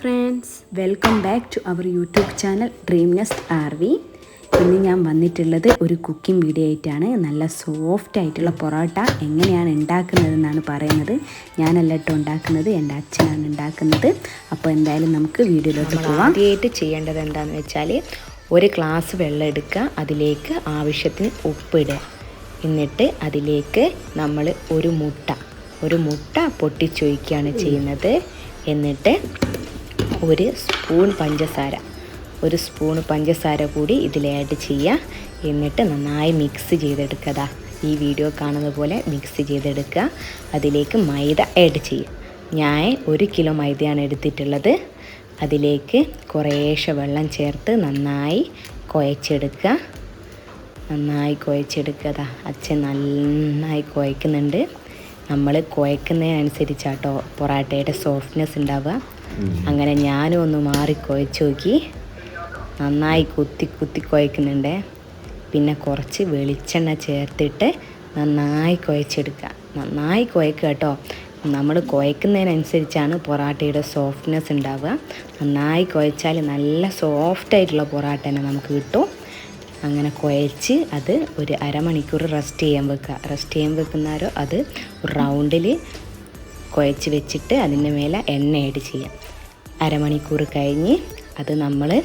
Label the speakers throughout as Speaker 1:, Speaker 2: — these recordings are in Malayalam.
Speaker 1: Friends welcome back to our YouTube channel dream nest R V ഇന്ന് ഞാൻ വന്നിട്ടുള്ളത് ഒരു കുക്കിംഗ് വീഡിയോ ആയിട്ടാണ്. നല്ല സോഫ്റ്റ് ആയിട്ടുള്ള പൊറോട്ട എങ്ങനെയാണ് ഉണ്ടാക്കുന്നതെന്നാണ് പറയുന്നത്. ഞാനല്ല കേട്ടോ ഉണ്ടാക്കുന്നത് എന്റെ അച്ഛനാണ് ഉണ്ടാക്കുന്നത്. അപ്പോൾ എന്തായാലും നമുക്ക് വീഡിയോയിലോട്ട് പോകാം
Speaker 2: ആദ്യമായിട്ട് ചെയ്യേണ്ടത് എന്താണെന്ന് വെച്ചാൽ ഒരു ഗ്ലാസ് വെള്ളം എടുക്കുക അതിലേക്ക് ആവശ്യത്തിന് ഉപ്പിടുക. എന്നിട്ട് അതിലേക്ക് നമ്മൾ ഒരു മുട്ട ഒരു മുട്ട പൊട്ടിച്ചൊഴിക്കുകയാണ് ചെയ്യുന്നത്. എന്നിട്ട് ഒരു സ്പൂൺ പഞ്ചസാര. ഒരു സ്പൂൺ പഞ്ചസാര കൂടി ഇതിൽ ആഡ് ചെയ്യുക എന്നിട്ട് നന്നായി മിക്സ് ചെയ്തെടുക്കുക ഈ വീഡിയോ കാണുന്ന പോലെ മിക്സ് ചെയ്തെടുക്കുക. അതിലേക്ക് മൈദ ആഡ് ചെയ്യും. ഞാൻ ഒരു കിലോ മൈദയാണ് എടുത്തിട്ടുള്ളത്. അതിലേക്ക് കുറേശ്ശെ വെള്ളം ചേർത്ത് നന്നായി കുഴച്ചെടുക്കുക. നന്നായി കുഴച്ചെടുക്കുക അച്ഛൻ നന്നായി കുഴക്കുന്നുണ്ട്. നമ്മൾ കുഴക്കുന്നതിനനുസരിച്ചാട്ടോ പൊറാട്ടയുടെ സോഫ്റ്റ്നെസ് ഉണ്ടാവുക. അങ്ങനെ ഞാനും ഒന്ന് മാറി കുഴച്ച് നോക്കി. നന്നായി കുത്തി കുത്തി കുഴക്കുന്നുണ്ട്. പിന്നെ കുറച്ച് വെളിച്ചെണ്ണ ചേർത്തിട്ട് നന്നായി കുഴച്ചെടുക്കുക. നന്നായി കുഴക്കുക കേട്ടോ. നമ്മൾ കുഴക്കുന്നതിനനുസരിച്ചാണ് പൊറാട്ടയുടെ സോഫ്റ്റ്നെസ് ഉണ്ടാവുക. നന്നായി കുഴച്ചാൽ നല്ല സോഫ്റ്റ് ആയിട്ടുള്ള പൊറാട്ട തന്നെ നമുക്ക് കിട്ടും. അങ്ങനെ കുഴച്ച് അത് ഒരു അരമണിക്കൂർ റെസ്റ്റ് ചെയ്യാൻ വെക്കുക. റെസ്റ്റ് ചെയ്യാൻ വെക്കുന്നവരോ അത് റൗണ്ടിൽ കുഴച്ച് വെച്ചിട്ട് അതിന്റെ മേലെ എണ്ണ ആഡ് ചെയ്യാം. അരമണിക്കൂർ കഴിഞ്ഞ് അത് നമ്മൾ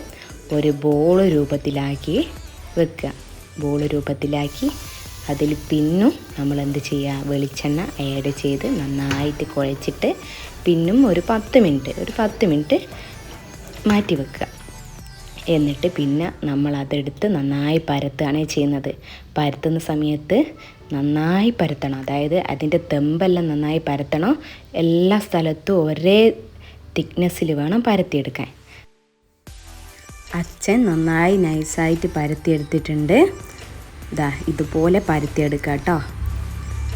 Speaker 2: ഒരു ബോൾ രൂപത്തിലാക്കി വെക്കുക. ബോൾ രൂപത്തിലാക്കി അതിൽ പിന്നും നമ്മൾ എന്ത് ചെയ്യുക? വെളിച്ചെണ്ണ ആഡ് ചെയ്ത് നന്നായിട്ട് കുഴച്ചിട്ട് പിന്നും ഒരു പത്ത് മിനിറ്റ് ഒരു പത്ത് മിനിറ്റ് മാറ്റി വെക്കുക. എന്നിട്ട് പിന്നെ നമ്മൾ അതെടുത്ത് നന്നായി പരത്തുകയാണ് ചെയ്യുന്നത്. പരത്തുന്ന സമയത്ത് നന്നായി പരത്തണം. അതായത് അതിന്റെ തെമ്പെല്ലാം നന്നായി പരത്തണം. എല്ലാ സ്ഥലത്തും ഒരേ തിക്നെസ്സിൽ വേണം പരത്തിയെടുക്കാൻ.
Speaker 1: അച്ഛൻ നന്നായി നൈസായിട്ട് പരത്തിയെടുത്തിട്ടുണ്ട്. ഇതാ ഇതുപോലെ പരത്തിയെടുക്കുക കേട്ടോ.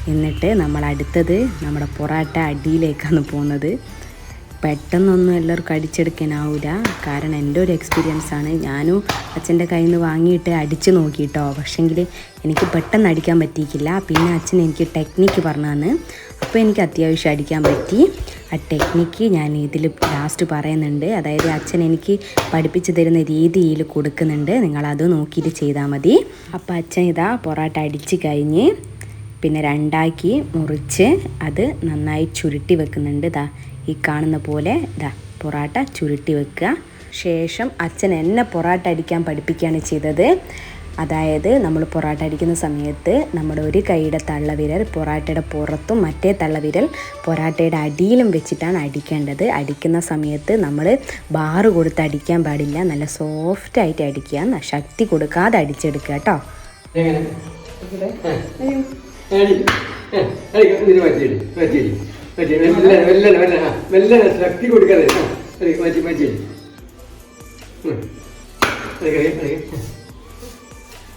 Speaker 1: എന്നിട്ട് നമ്മൾ അടുത്തത് നമ്മുടെ പൊറാട്ട അടിയിലേക്കാണ് പോകുന്നത്. പെട്ടെന്നൊന്നും എല്ലാവർക്കും അടിച്ചെടുക്കാനാവില്ല കാരണം എന്റെ ഒരു എക്സ്പീരിയൻസ് ആണ്. ഞാനും അച്ഛന്റെ കയ്യിൽ നിന്ന് വാങ്ങിയിട്ട് അടിച്ച് നോക്കിയിട്ടോ പക്ഷേങ്കിൽ എനിക്ക് പെട്ടെന്ന് അടിക്കാൻ പറ്റിയിട്ടില്ല. പിന്നെ അച്ഛൻ എനിക്ക് ടെക്നിക്ക് പറഞ്ഞു അപ്പോൾ എനിക്ക് അത്യാവശ്യം അടിക്കാൻ പറ്റി. ആ ടെക്നിക്ക് ഞാൻ ഇതിൽ ലാസ്റ്റ് പറയുന്നുണ്ട്. അതായത് അച്ഛൻ എനിക്ക് പഠിപ്പിച്ചു തരുന്ന രീതിയിൽ കൊടുക്കുന്നുണ്ട്. നിങ്ങളത് നോക്കിയിട്ട് ചെയ്താൽ മതി. അപ്പോൾ അച്ഛൻ ഇതാ പൊറോട്ട അടിച്ച് കഴിഞ്ഞ് പിന്നെ രണ്ടാക്കി മുറിച്ച് അത് നന്നായി ചുരുട്ടി വെക്കുന്നുണ്ട്. ഇതാ ഈ കാണുന്ന പോലെ ഇതാ പൊറാട്ട ചുരുട്ടി വെക്കുക ശേഷം അച്ഛൻ എന്നെ പൊറാട്ട അടിക്കാൻ പഠിപ്പിക്കുകയാണ് ചെയ്തത് അതായത് നമ്മൾ പൊറാട്ട അടിക്കുന്ന സമയത്ത് നമ്മുടെ ഒരു കൈയുടെ തള്ളവിരൽ പൊറാട്ടയുടെ പുറത്തും മറ്റേ തള്ളവിരൽ പൊറാട്ടയുടെ അടിയിലും വെച്ചിട്ടാണ് അടിക്കേണ്ടത് അടിക്കുന്ന സമയത്ത് നമ്മൾ ബാറ് കൊടുത്ത് അടിക്കാൻ പാടില്ല നല്ല സോഫ്റ്റായിട്ട് അടിക്കുക ശക്തി കൊടുക്കാതെ അടിച്ചെടുക്കുക കേട്ടോ
Speaker 3: അടി അടി മാറ്റി മെല്ലെ മെല്ലെ മെല്ലെ ആ മെല്ലെ ശക്തി കൊടുക്കാതെ. ആ അടി മാറ്റി മാറ്റിയടി അടി അടി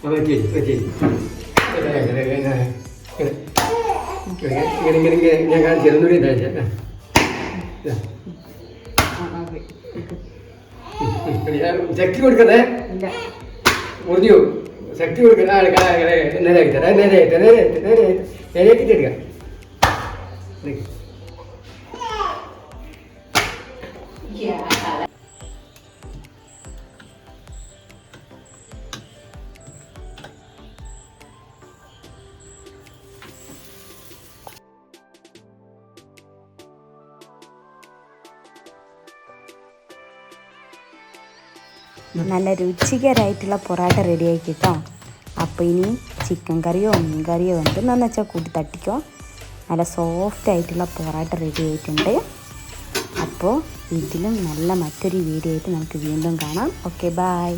Speaker 3: ആ മാറ്റിയടി മാറ്റിയടി ഇങ്ങനെ ഇങ്ങനെ ഇങ്ങനെ ഞാൻ കാണിച്ചു ഒന്നുകൂടി ഉണ്ടായിച്ച ശക്തി കൊടുക്കണേ മുറിഞ്ഞു. ശക്തി നേരെ നേരെ നേരെ നേരെ നേരെ നേരെ നേരെ നേരെ ആയിട്ട് നേരെ
Speaker 1: നല്ല രുചികരമായിട്ടുള്ള പൊറോട്ട റെഡിയായി കേട്ടോ അപ്പോൾ ഇനി ചിക്കൻ കറിയോ മീൻ കറിയോ എന്തെന്നു വെച്ചാൽ കൂട്ടി തട്ടിക്കോ. നല്ല സോഫ്റ്റ് ആയിട്ടുള്ള പൊറോട്ട റെഡി ആയിട്ടുണ്ട് അപ്പോൾ ഇതിലും നല്ല മറ്റൊരു വീഡിയോ ആയിട്ട് നമുക്ക് വീണ്ടും കാണാം. Okay bye